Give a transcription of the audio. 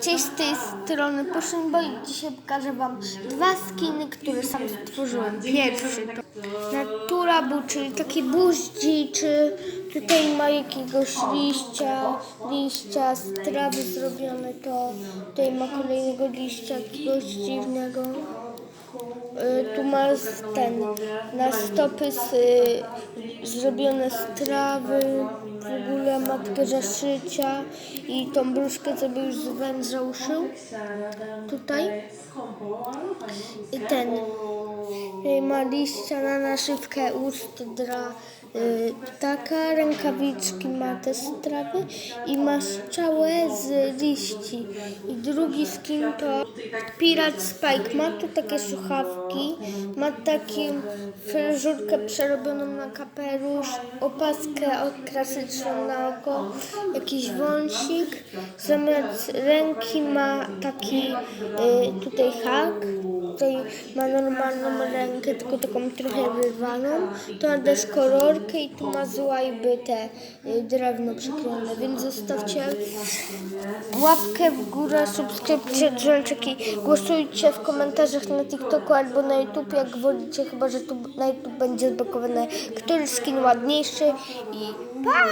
Cześć z tej strony Pushing Boy. Dzisiaj pokażę Wam dwa skiny, które sam stworzyłem. Pierwszy to Natura Boo, czyli taki buździ, czy tutaj ma jakiegoś liścia, liścia z trawy zrobione, to tutaj ma kolejnego liścia jakiegoś dziwnego. Y, Tu ma z- ten na stopy z, y, zrobione z trawy, w ogóle matkę zaszycia i tą sobie już z węża uszył. Tutaj. I ten ma liścia na naszywkę ust dla y, ptaka, rękawiczki ma te z trawy i ma strzałę z liści. I drugi skin to Pirat Spike. Ma tu takie słuchawki, ma taką fryżurkę przerobioną na kapelusz, opaskę klasyczną na oko, jakiś wąsik. Zamiast ręki ma taki y, tutaj hak. Tutaj ma normalną rękę, tylko taką trochę wyrwaną. Tu ma deskolorkę i tu ma z łajby te y, drewno przyklejone, więc zostawcie łapkę w górę, subskrypcję, dzwoneczki. Głosujcie w komentarzach na TikToku albo na YouTube, jak wolicie, chyba że tu na YouTube będzie zblokowane, który skin ładniejszy i pa!